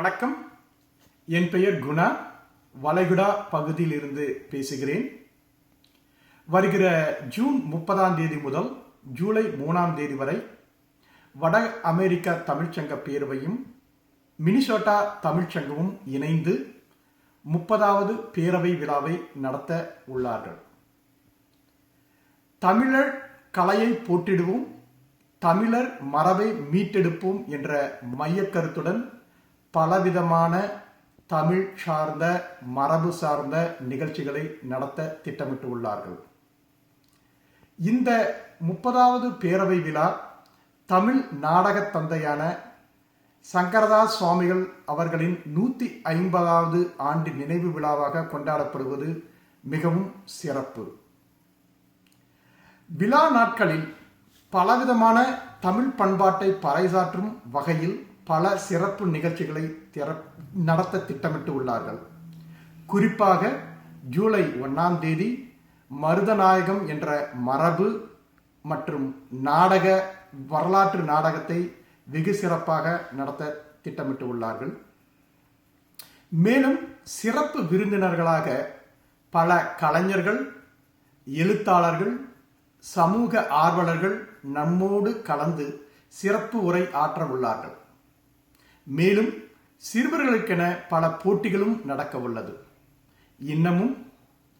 வணக்கம். என் பெயர் குணா. வளைகுடா பகுதியிலிருந்து பேசுகிறேன். வருகிற ஜூன் முப்பதாம் தேதி முதல் ஜூலை மூணாம் தேதி வரை வட அமெரிக்க தமிழ்ச்சங்க பேரவையும் மினிசோட்டா தமிழ்ச்சங்கமும் இணைந்து முப்பதாவது பேரவை விழாவை நடத்த உள்ளார்கள். தமிழர் கலையை போட்டிடுவோம் தமிழர் மரபை மீட்டெடுப்போம் என்ற மையக்கருத்துடன் பலவிதமான தமிழ் சார்ந்த மரபு சார்ந்த நிகழ்ச்சிகளை நடத்த திட்டமிட்டு உள்ளார்கள். இந்த முப்பதாவது பேரவை விழா தமிழ் நாடகத் தந்தையான சங்கரதாஸ் சுவாமிகள் அவர்களின் நூற்றி ஐம்பதாவது ஆண்டு நினைவு விழாவாக கொண்டாடப்படுவது மிகவும் சிறப்பு. விழா நாட்களில் பலவிதமான தமிழ் பண்பாட்டை பறைசாற்றும் வகையில் பல சிறப்பு நிகழ்ச்சிகளை திற- நடத்த திட்டமிட்டு உள்ளார்கள். குறிப்பாக ஜூலை ஒன்றாம் தேதி மருதநாயகம் என்ற மரபு மற்றும் நாடக வரலாற்று நாடகத்தை வெகு சிறப்பாக நடத்த திட்டமிட்டு உள்ளார்கள். மேலும் சிறப்பு விருந்தினர்களாக பல கலைஞர்கள் எழுத்தாளர்கள் சமூக ஆர்வலர்கள் நம்மோடு கலந்து சிறப்பு உரை ஆற்ற உள்ளார்கள். மேலும் சிறுவர்களுக்கென பல போட்டிகளும் நடக்க உள்ளது. இன்னமும்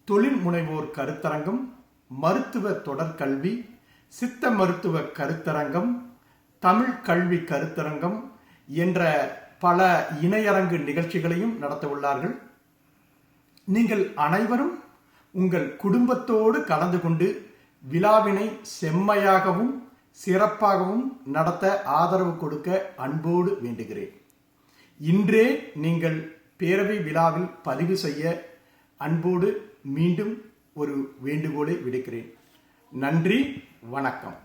தொழில் முனைவோர் கருத்தரங்கம் மருத்துவ தொடர்கல்வி சித்த மருத்துவ கருத்தரங்கம் தமிழ் கல்வி கருத்தரங்கம் என்ற பல இணையரங்கு நிகழ்ச்சிகளையும் நடத்த உள்ளார்கள். நீங்கள் அனைவரும் உங்கள் குடும்பத்தோடு கலந்து கொண்டு விழாவினை செம்மையாகவும் சிறப்பாகவும் நடத்த ஆதரவு கொடுக்க அன்போடு வேண்டுகிறேன். இன்றே நீங்கள் பேரவை விழாவில் பதிவு செய்ய அன்போடு மீண்டும் ஒரு வேண்டுகோளை விடுக்கிறேன். நன்றி வணக்கம்.